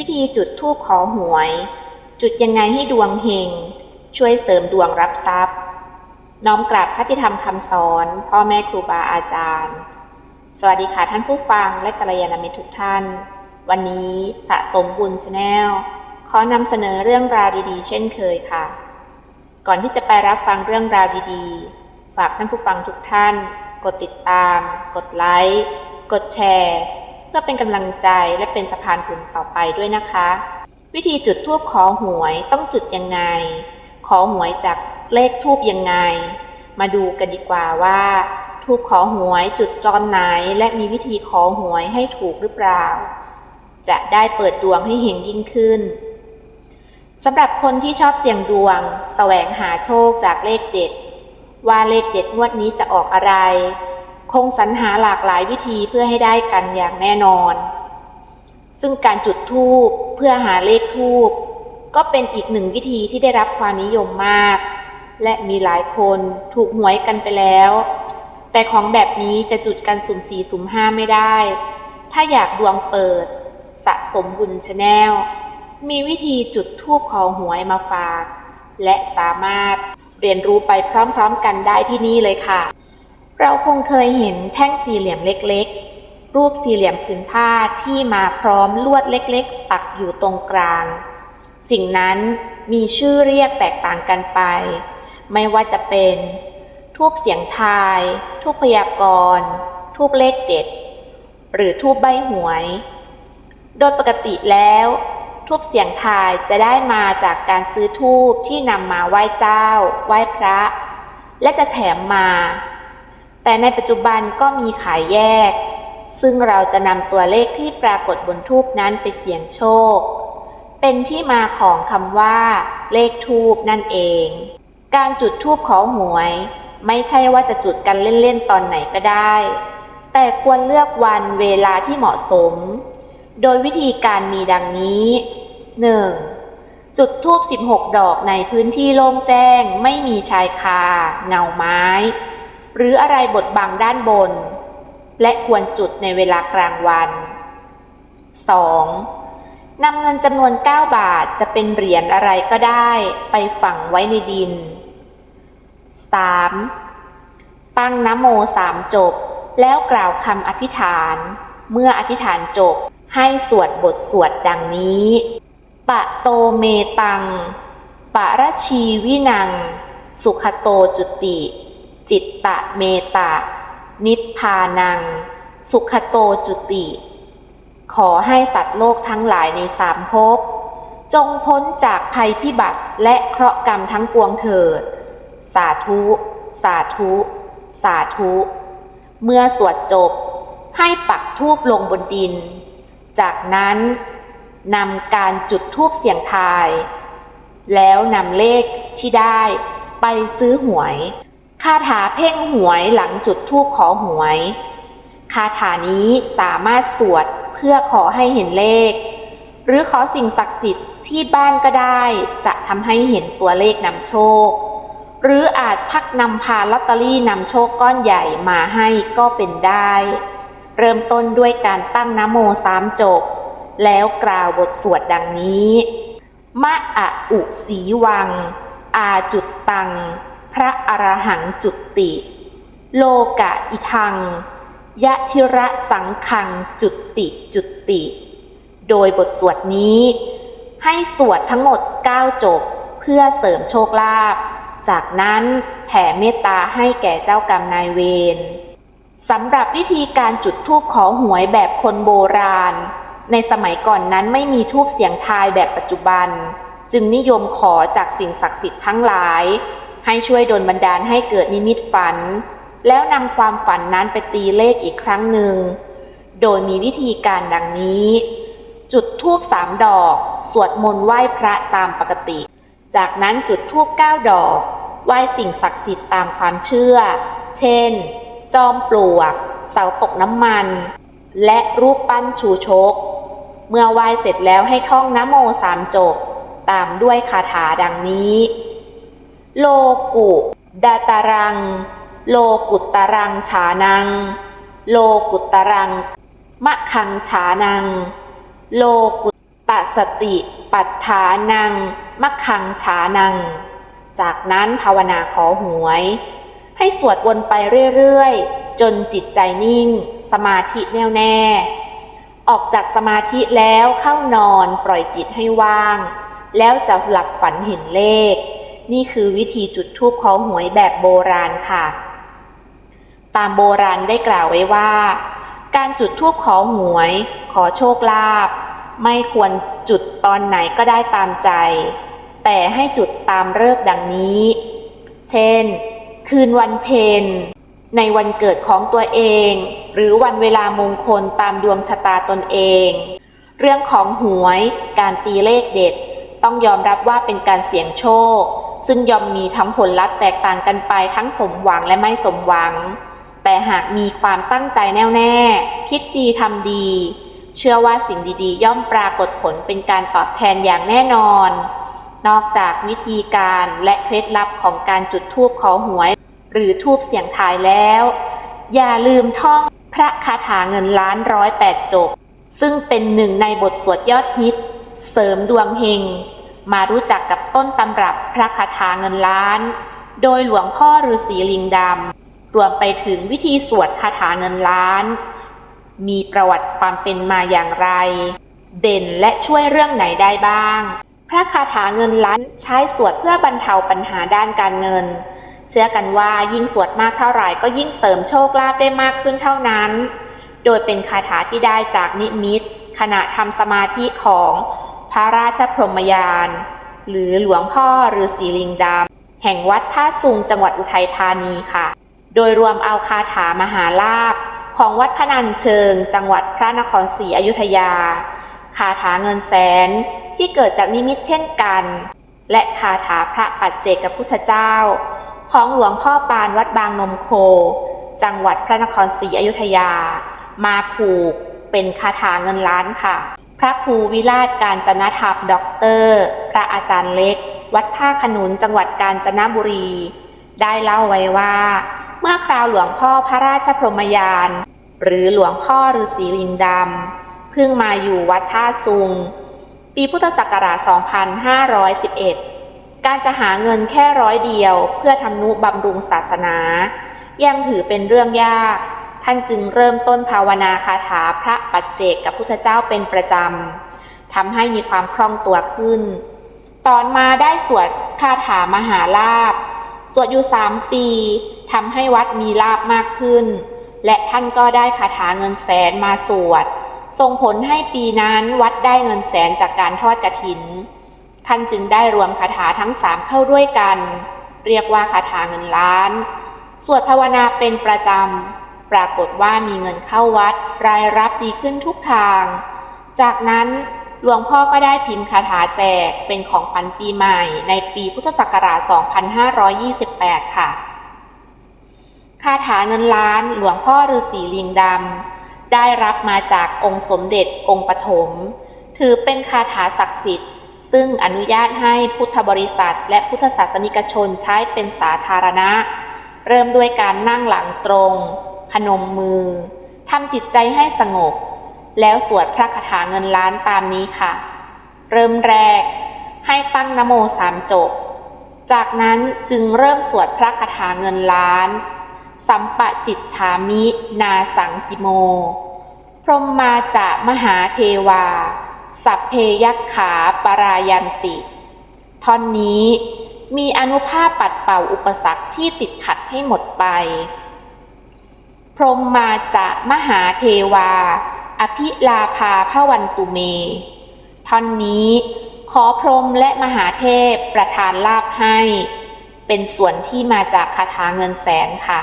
วิธีจุดธูปขอหวย จุดยังไงให้ดวงเฮง ช่วยเสริมดวงรับทรัพย์ น้อมกราบคติธรรมคำสอน พ่อแม่ครูบาอาจารย์ สวัสดีค่ะท่านผู้ฟังและกัลยาณมิตรทุกท่าน วันนี้สะสมบุญชาแนลขอนำเสนอเรื่องราวดีๆ เช่นเคยค่ะ ก่อนที่จะไปรับฟังเรื่องราวดีๆ ฝากท่านผู้ฟังทุกท่าน กดติดตาม กดไลค์ กดแชร์ เพื่อเป็นกำลังใจและเป็นสะพานบุญต่อไปด้วยนะคะ วิธีจุดทูบขอหวยต้องจุดยังไง ขอหวยจากเลขทูบยังไง มาดูกันดีกว่าว่าทูบขอหวยจุดตอนไหนและมีวิธีขอหวยให้ถูกหรือเปล่า จะได้เปิดดวงให้เฮงยิ่งขึ้นสำหรับคนที่ชอบเสี่ยงดวง แสวงหาโชคจากเลขเด็ด ว่าเลขเด็ดงวดนี้จะออกอะไร คงสรรหาหลากหลายวิธีเพื่อให้ได้กันอย่างแน่นอน ซึ่งการจุดธูปเพื่อหาเลขทูปก็เป็นอีกหนึ่งวิธีที่ได้รับความนิยมมาก และมีหลายคนถูกหวยกันไปแล้ว แต่ของแบบนี้จะจุดกันสุ่มสี่สุ่มห้าไม่ได้ ถ้าอยากดวงเปิด สะสมบุญชาแนลมีวิธีจุดทูบขอหวยมาฝาก และสามารถเรียนรู้ไปพร้อมๆกันได้ที่นี่เลยค่ะ เราคงเคยเห็นแท่งสี่เหลี่ยมเล็กๆ รูปสี่เหลี่ยมผืนผ้าที่มาพร้อมลวดเล็กๆ ปักอยู่ตรงกลาง สิ่งนั้นมีชื่อเรียกแตกต่างกันไป ไม่ว่าจะเป็น ทูบเสียงทาย ทูบพยากรณ์ทูบเลขเด็ด หรือทูบใบหวย โดยปกติแล้ว ทูบเสียงทายจะได้มาจากการซื้อทูบที่นำมาไหว้เจ้า ไหว้พระ และจะแถมมา แต่ในปัจจุบันก็มีขายแยก ซึ่งเราจะนำตัวเลขที่ปรากฏบนทูบนั้นไปเสี่ยงโชค เป็นที่มาของคำว่า เลขทูบนั่นเอง การจุดทูบขอหวย ไม่ใช่ว่าจะจุดกันเล่นๆตอนไหนก็ได้ แต่ควรเลือกวันเวลาที่เหมาะสม โดยวิธีการมีดังนี้ 1. จุดทูบ16 ดอกในพื้นที่โล่งแจ้งไม่มีชายคา เงาไม้ หรืออะไรบดบังด้านบน และควรจุดในเวลากลางวัน 2. นำเงินจำนวน 9 บาทจะเป็นเหรียญอะไรก็ได้ไปฝังไว้ในดิน 3. ตั้งนโมสามจบ แล้วกล่าวคำอธิษฐาน เมื่ออธิษฐานจบให้สวดบทสวดดังนี้ ปะโตเมตัง ปะระชีวินัง สุขโตจุติ จิตตะเมตะ นิพพานัง สุขโตจุติ ขอให้สัตว์โลกทั้งหลายในสามภพ จงพ้นจากภัยพิบัติและเคราะห์กรรมทั้งปวงเถิด สาธุ สาธุ สาธุ เมื่อสวดจบ ให้ปักทูบลงบนดิน จากนั้นนำการจุดทูบเสียงทาย แล้วนำเลขที่ได้ไปซื้อหวย คาถาเพ่งหวยหลังจุดทูบขอหวย คาถานี้สามารถสวดเพื่อขอให้เห็นเลข หรือขอสิ่งศักดิ์สิทธิ์ที่บ้านก็ได้จะทำให้เห็นตัวเลขนำโชค หรืออาจชักนำพาลอตเตอรี่นำโชคก้อนใหญ่มาให้ก็เป็นได้ เริ่มต้นด้วยการตั้งนโมสามจบ แล้วกล่าวบทสวดดังนี้ มะอะอุสีวัง อาจุดตัง ระอรหังจุติ โลกะอิทัง ยะทิระสังคังจุติจุติ โดยบทสวดนี้ ให้สวดทั้งหมด 9 จบ เพื่อเสริมโชคลาภ จากนั้นแผ่เมตตาให้แก่เจ้ากรรมนายเวรสำหรับวิธีการจุดธูปขอหวยแบบคนโบราณ ในสมัยก่อนนั้นไม่มีทูบเสียงทายแบบปัจจุบัน จึงนิยมขอจากสิ่งศักดิ์สิทธิ์ทั้งหลาย ให้ช่วยดลบันดาลให้เกิดนิมิตฝัน แล้วนำความฝันนั้นไปตีเลขอีกครั้งหนึ่ง โดยมีวิธีการดังนี้ จุดธูปสามดอก สวดมนต์ไหว้พระตามปกติ จากนั้นจุดธูปเก้าดอก ไหว้สิ่งศักดิ์สิทธิ์ตามความเชื่อ เช่น จอมปลวก เสาตกน้ำมัน และรูปปั้นชูชก เมื่อไหว้เสร็จแล้วให้ท่องนโมสามจบ ตามด้วยคาถาดังนี้ โลกุดาตารัง โลกุตตารังฉานัง โลกุตตารัง มะคังฉานัง โลกุตตัสติ ปัฏฐานังมัคคังฉานัง จากนั้นภาวนาขอหวย ให้สวดวนไปเรื่อยๆ จนจิตใจนิ่ง สมาธิแน่วแน่ ออกจากสมาธิแล้วเข้านอนปล่อยจิตให้ว่าง แล้วจะหลับฝันเห็นเลข นี่คือวิธีจุดทูปขอหวยแบบโบราณค่ะ ตามโบราณได้กล่าวไว้ว่า การจุดทูปขอหวย ขอโชคลาภไม่ควรจุดตอนไหนก็ได้ตามใจ แต่ให้จุดตามเลิกดังนี้ เช่น คืนวันเพ็ญในวันเกิดของตัวเอง หรือวันเวลามงคลตามดวงชะตาตนเอง เรื่องของหวย การตีเลขเด็ด ต้องยอมรับว่าเป็นการเสี่ยงโชค ซึ่งยอมมีทั้งผลลัพธ์แตกต่างกันไปทั้งสมหวังและไม่สมหวัง แต่หากมีความตั้งใจแน่วแน่ คิดดีทำดี เชื่อว่าสิ่งดีๆ ย่อมปรากฏผลเป็นการตอบแทนอย่างแน่นอน นอกจากวิธีการและเคล็ดลับของการจุดธูปขอหวย หรือทูบเสียงทายแล้ว อย่าลืมท่องพระคาถาเงินล้านร้อยแปดจบ ซึ่งเป็นหนึ่งในบทสวดยอดฮิต เสริมดวงเฮง มารู้จักกับต้นตำรับพระคาถาเงินล้าน โดยหลวงพ่อฤาษีลิงดำรวมไปถึงวิธีสวดคาถาเงินล้าน มีประวัติความเป็นมาอย่างไร เด่นและช่วยเรื่องไหนได้บ้าง พระคาถาเงินล้านใช้สวดเพื่อบรรเทาปัญหาด้านการเงิน เชื่อกันว่ายิ่งสวดมากเท่าไหร่ก็ยิ่งเสริมโชคลาภได้มากขึ้นเท่านั้น โดยเป็นคาถาที่ได้จากนิมิตขณะทำสมาธิของ พระราชพรหมยาน หรือหลวงพ่อฤาษีลิงดำแห่งวัดท่าสุงจังหวัดอุทัยธานีค่ะ โดยรวมเอาคาถามหาลาภของวัดพนัญเชิง จังหวัดพระนครศรีอยุธยา คาถาเงินแสนที่เกิดจากนิมิตเช่นกัน และคาถาพระปัจเจกพุทธเจ้า ของหลวงพ่อปานวัดบางนมโค จังหวัดพระนครศรีอยุธยา มาผูกเป็นคาถาเงินล้านค่ะ พระครูวิราชการจนธรรมด็อกเตอร์ พระอาจารย์เล็ก วัดท่าขนุนจังหวัดกาญจนบุรี ได้เล่าไว้ว่า เมื่อคราวหลวงพ่อพระราชพรหมยาน หรือหลวงพ่อฤาษีลิงดำเพิ่งมาอยู่วัดท่าซุง ปีพุทธศักราช 2511 การจะหาเงินแค่ร้อยเดียวเพื่อทำนุบำรุงศาสนา ยังถือเป็นเรื่องยาก ท่านจึงเริ่มต้นภาวนาคาถาพระปัจเจกกับพุทธเจ้าเป็นประจำทำให้มีความคล่องตัวขึ้น ตอนมาได้สวดคาถามหาลาภสวดอยู่สามปีทำให้วัดมีลาบมากขึ้น และท่านก็ได้คาถาเงินแสนมาสวด ส่งผลให้ปีนั้นวัดได้เงินแสนจากการทอดกระถิน ท่านจึงได้รวมคาถาทั้งสามเข้าด้วยกัน เรียกว่าคาถาเงินล้าน สวดภาวนาเป็นประจำ ปรากฏว่ามีเงินเข้าวัดรายรับดีขึ้นทุกทาง จากนั้นหลวงพ่อก็ได้พิมพ์คาถาแจกเป็นของขวัญปีใหม่ในปีพุทธศักราช 2528 ค่ะ คาถาเงินล้านหลวงพ่อฤาษีลิงดำได้รับมาจากองค์สมเด็จองค์ปฐม ถือเป็นคาถาศักดิ์สิทธิ์ ซึ่งอนุญาตให้พุทธบริษัท และพุทธศาสนิกชนใช้เป็นสาธารณะ เริ่มด้วยการนั่งหลังตรง พนมมือทำจิตใจให้สงบ แล้วสวดพระคาถาเงินล้านตามนี้ค่ะ เริ่มแรก ให้ตั้งนโมสามจบ จากนั้นจึงเริ่มสวดพระคาถาเงินล้าน สัมปะจิตฉามินาสังสิโม พรหมมาจะมหาเทวา สัพเพยักขาปรายันติ ท่อนนี้มีอนุภาพปัดเป่าอุปสรรคที่ติดขัดให้หมดไป รมมาจะมหาเทวา อภิลาภาพวันตุเม ท่อนนี้ขอพรมและมหาเทพประทานลาภให้ เป็นส่วนที่มาจากคาถาเงินแสนค่ะ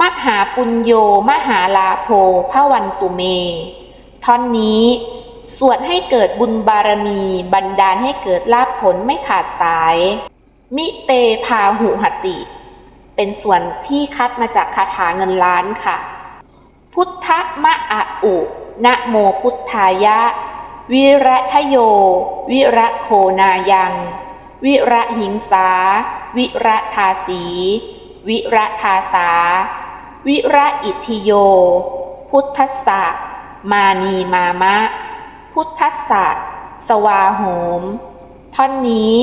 มหาปุญโยมหาลาโภพวันตุเม ท่อนนี้สวดให้เกิดบุญบารมี บันดาลให้เกิดลาภผลไม่ขาดสาย มิเตพาหุหติ เป็นส่วนที่คัดมาจากคาถาเงินล้านค่ะ พุทธมะอะอุนะโมพุทธายะ วิระทโย วิระโคนายัง วิระหิงสา วิระทาสี วิระทาสา วิระอิทิโย พุทธสะมานีมามะ พุทธสะสวาโหม ท่อนนี้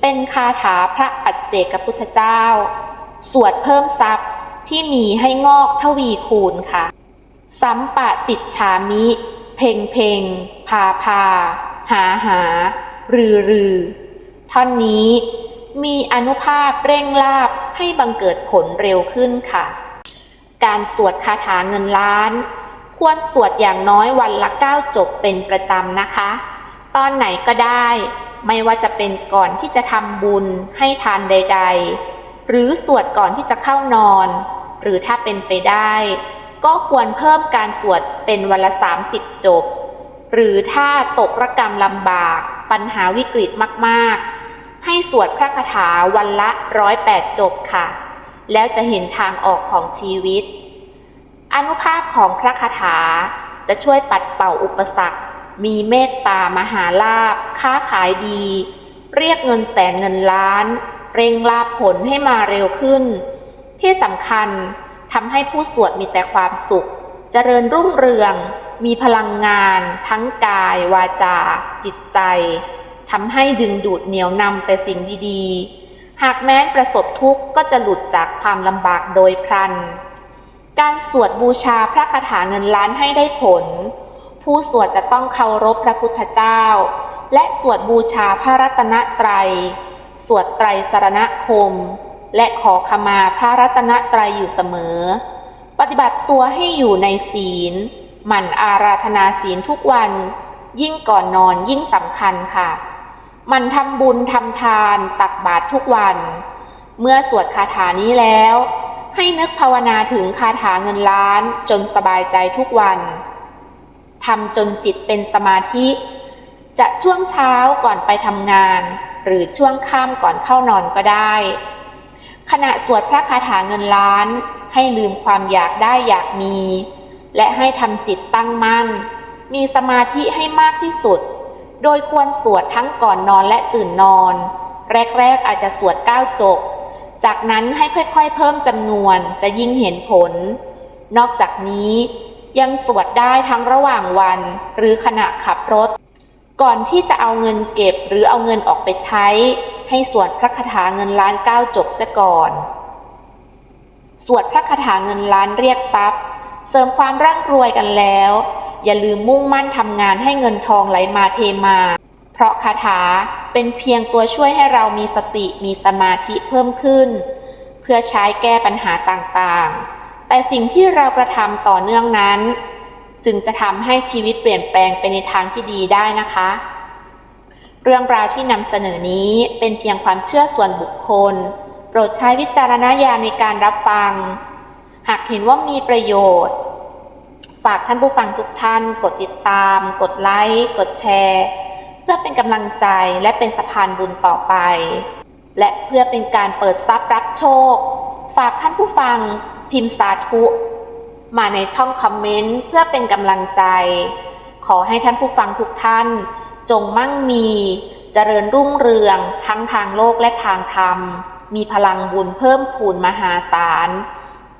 เป็นคาถาพระปัจเจกพุทธเจ้า สวดเพิ่มทรัพย์ที่มีให้งอกทวีคูณค่ะ สัมปะติดฉามิ เพ่งเพ่งพาพา หาหา รือรือ ท่อนนี้มีอนุภาพเร่งลาบให้บังเกิดผลเร็วขึ้นค่ะ การสวดคาถาเงินล้าน ควรสวดอย่างน้อยวันละเก้าจบเป็นประจำนะคะ ตอนไหนก็ได้ ไม่ว่าจะเป็นก่อนที่จะทำบุญให้ทานใด ๆ หรือสวดก่อนที่จะเข้านอน หรือถ้าเป็นไปได้ ก็ควรเพิ่มการสวดเป็นวันละ 30 จบ หรือถ้าตกระกรรมลำบากปัญหาวิกฤตมากๆ ให้สวดพระคาถาวันละร้อยแปดจบค่ะ แล้วจะเห็นทางออกของชีวิต อนุภาพของพระคาถาจะช่วยปัดเป่าอุปสรรค มีเมตตามหาลาภค้าขายดี เรียกเงินแสนเงินล้าน เร่งลาผลให้มาเร็วขึ้น ที่สำคัญทำให้ผู้สวดมีแต่ความสุข เจริญรุ่งเรือง มีพลังงาน ทั้งกาย วาจา จิตใจทำให้ดึงดูดเหนียวนำแต่สิ่งดีๆ หากแม้นประสบทุกข์ก็จะหลุดจากความลำบากโดยพลัน การสวดบูชาพระคาถาเงินล้านให้ได้ผล ผู้สวดจะต้องเคารพพระพุทธเจ้า และสวดบูชาพระรัตนตรัย สวดไตรสรณคม และขอขมาพระรัตนตรัยอยู่เสมอ ปฏิบัติตัวให้อยู่ในศีล หมั่นอาราธนาศีลทุกวัน ยิ่งก่อนนอนยิ่งสำคัญค่ะ มันทำบุญทำทานตักบาตรทุกวัน เมื่อสวดคาถานี้แล้ว ให้นึกภาวนาถึงคาถาเงินล้านจนสบายใจทุกวันทำจนจิตเป็นสมาธิ จะช่วงเช้าก่อนไปทำงาน หรือช่วงค่ำก่อนเข้านอนก็ได้ ขณะสวดพระคาถาเงินล้าน ให้ลืมความอยากได้อยากมี และให้ทำจิตตั้งมั่น มีสมาธิให้มากที่สุด โดยควรสวดทั้งก่อนนอนและตื่นนอน แรก ๆ อาจจะสวดเก้าจบ จากนั้นให้ค่อยๆ เพิ่มจำนวนจะยิ่งเห็นผล นอกจากนี้ยังสวดได้ทั้งระหว่างวันหรือขณะขับรถ ก่อนที่จะเอาเงินเก็บหรือเอาเงินออกไปใช้ ให้สวดพระคาถาเงินล้านเก้าจบซะก่อน สวดพระคาถาเงินล้านเรียกทรัพย์ เสริมความร่ำรวยกันแล้ว อย่าลืมมุ่งมั่นทำงานให้เงินทองไหลมาเทมา เพราะคาถาเป็นเพียงตัวช่วยให้เรามีสติมีสมาธิเพิ่มขึ้น เพื่อใช้แก้ปัญหาต่างๆ แต่สิ่งที่เรากระทำต่อเนื่องนั้น จึงจะทำให้ชีวิตเปลี่ยนแปลงไปในทางที่ดีได้นะคะ เรื่องราวที่นำเสนอนี้เป็นเพียงความเชื่อส่วนบุคคล โปรดใช้วิจารณญาณในการรับฟัง หากเห็นว่ามีประโยชน์ ฝากท่านผู้ฟังทุกท่าน กดติดตาม กดไลค์ กดแชร์ เพื่อเป็นกำลังใจและเป็นสะพานบุญต่อไป และเพื่อเป็นการเปิดทรัพย์รับโชค ฝากท่านผู้ฟังพิมพ์สาธุ มาในช่องคอมเมนต์เพื่อเป็นกำลังใจ ขอให้ท่านผู้ฟังทุกท่าน จงมั่งมีเจริญรุ่งเรืองทั้งทางโลกและทางธรรม มีพลังบุญเพิ่มพูนมหาศาล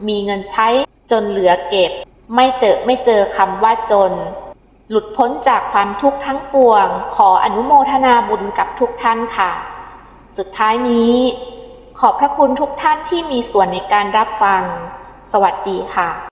มีเงินใช้จนเหลือเก็บ ไม่เจอไม่เจอคำว่าจน หลุดพ้นจากความทุกข์ทั้งปวง ขออนุโมทนาบุญกับทุกท่านค่ะ สุดท้ายนี้ ขอบพระคุณทุกท่านที่มีส่วนในการรับฟัง สวัสดีค่ะ